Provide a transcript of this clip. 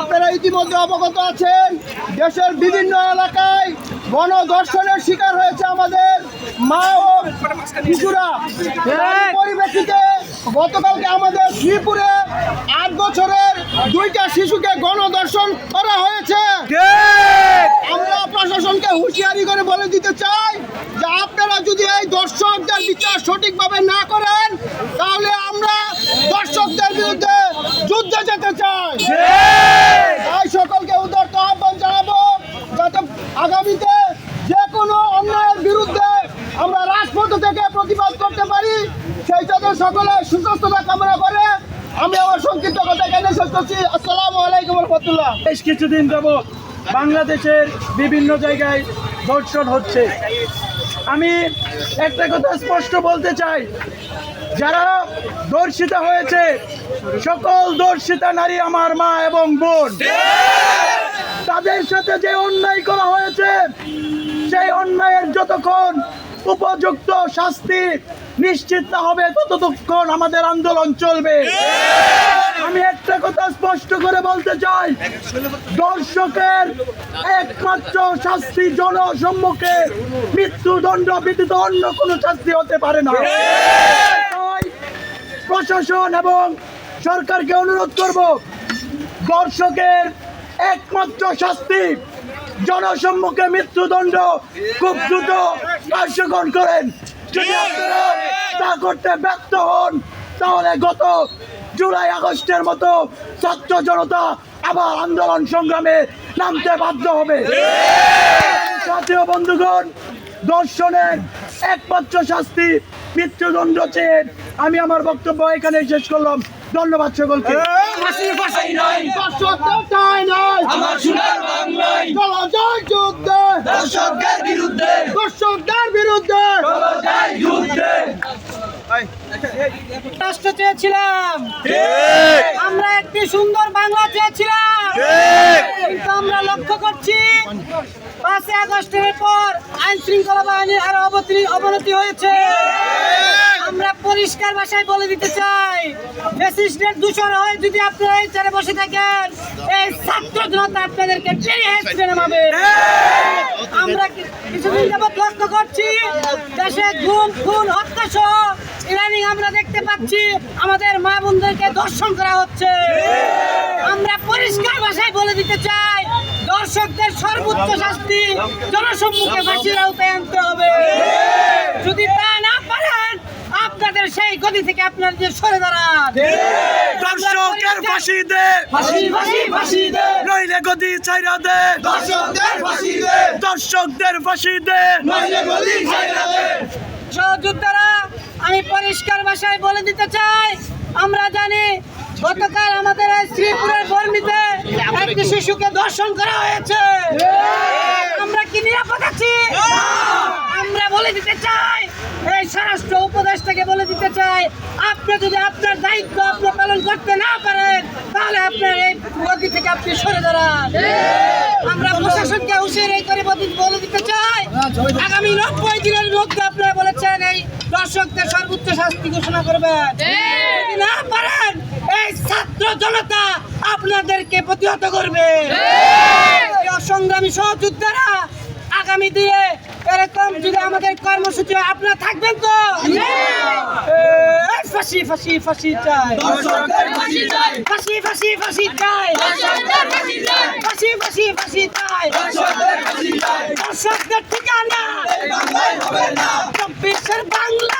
আপনারা ইতিমধ্যে অবগত আছেন দেশের বিভিন্ন এলাকায় গণধর্ষণের শিকার হয়েছে আমাদের মা ও শিশুরা। তার পরিপ্রেক্ষিতে গতকালকে আমাদের শ্রীপুরে আট বছরের দুইটা শিশুকে গণধর্ষণ করা হয়েছে। আমরা প্রশাসনকে হুঁশিয়ারি করে বলে দিতে চাই যে আপনারা যদি এই দর্শকদের বিচার সঠিকভাবে না করেন তাহলে আমরা দর্শকদের বিরুদ্ধে যুদ্ধে যেতে চাই তাই সকলকে উদার্ত আহ্বান জানাব যাতে আগামীতে যে কোনো অন্যায়ের বিরুদ্ধে আমরা রাজপথ থেকে প্রতিবাদ করতে পারি সেই জন্য সকলে সুস্থতা কামনা করে আমি আমার সংক্ষিপ্ত কথা এখানে শেষ করছি। আসসালামু আলাইকুম রহমতুল্লাহ। বেশ কিছুদিন যাবৎ বাংলাদেশের বিভিন্ন জায়গায় ধর্ষণ হচ্ছে। আমি একটা কথা স্পষ্ট বলতে চাই। যারা ধর্ষিতা হয়েছে, সকল ধর্ষিতা নারী আমার মা এবং বোন। তাদের সাথে যে অন্যায় করা হয়েছে, সেই অন্যায়ের যতক্ষণ উপযুক্ত শাস্তি নিশ্চিত না হবে ততক্ষণ আমাদের আন্দোলন চলবে। আমি একটা কথা স্পষ্ট করে বলতে চাই, দর্শকের একমাত্র শাস্তি জনসম্মুখে মৃত্যুদণ্ড ব্যতীত অন্য কোনো শাস্তি হতে পারে না। প্রশাসন এবং সরকারকে অনুরোধ করব, দর্শকের একমাত্র শাস্তি জনসম্মুখে মৃত্যুদণ্ড খুব দ্রুত কার্যকর করেন। যদি আপনারা তা করতে ব্যর্থ হন তাহলে গত জুলাই আগস্টের মতো ছাত্র জনতা আবার আন্দোলন সংগ্রামে নামতে বাধ্য হবে। জাতীয় বন্ধুগণ দর্শনের একমাত্র শাস্তি মৃত্যুদণ্ড চেয়ে আমি আমার বক্তব্য এখানে শেষ করলাম। ধন্যবাদ সকলকে। আমার সোনার বাংলায়। রাষ্ট্র চেয়েছিলাম। আমরা একটি সুন্দর বাংলা চেয়েছিলাম। কিন্তু আমরা লক্ষ্য করছি পাঁচই আগস্টের পর আইন শৃঙ্খলা বাহিনীর আরও অবতী- অবনতি হয়েছে। আমরা পরিষ্কার ভাষায় বলে দিতে চাই ফ্যাসিস্টের দূষণ হয়ে যদি আপনারা এই চেয়ারে বসে থাকেন এই ছাত্র জনতা আপনাদেরকে টেনে হেসড়ে নামাবে। আমরা কিছুদিন যাবত লক্ষ্য করছি দেশে গুম খুন হত্যা সহ ইদানিং আমরা দেখতে পাচ্ছি আমাদের মা বোনদেরকে দর্শন করা হচ্ছে। আমরা পরিষ্কার ভাষায় বলে দিতে চাই দর্শকদের সর্বোচ্চ শাস্তি জনসম্মুখে ফাঁসির আওতায় আনতে হবে। যদি তা না পারেন আপনাদের সেই গতি থেকে আপনাদের সরে দাঁড়ান। দর্শকের ফাঁসি দে। নইলে গদি ছাইরা দে। দর্শকদের ফাঁসি দে। দর্শকদের ফাঁসি নইলে গলি ছাইরা দে। সহযোদ্ধারা আমি পরিষ্কার ভাষায় বলে দিতে চাই আমরা জানি গতকাল আমাদের এই শ্রীপুরের বর্মিতে একটি শিশুকে দর্শন করা হয়েছে। আমরা কি নিরাপদ আছি? আমরা বলে দিতে চাই স্বরাষ্ট্র উপদেশটাকে বলে দিতে চাই, আপনি যদি আপনার দায়িত্ব আপনি পালন করতে না পারেন, তাহলে আপনার এই গদি থেকে আপনি সরে দাঁড়ান। আমরা প্রশাসনকে হুঁশিয়ারি করে বলে- দিতে চাই, আগামী নব্বই দিনের মধ্যে আপনারা বলেছেন এই দর্শকদের সর্বোচ্চ শাস্তি ঘোষণা করবেন। যদি না পারেন, এই ছাত্র জনতা আপনাদেরকে প্রতিহত করবে। সংগ্রামী সহযোদ্ধারা আগামী দিনে এরকম যদি আমাদের কর্মসূচি আপনারা থাকবেন তো এই ফাঁসি ফাঁসি ফাঁসি চাই। ফাঁসি ফাঁসি ফাঁসি চাই। ফাঁসি ফাঁসি ফাঁসি চাই। দর্শকদের ঠিকানা। চব্বিশের বাংলায়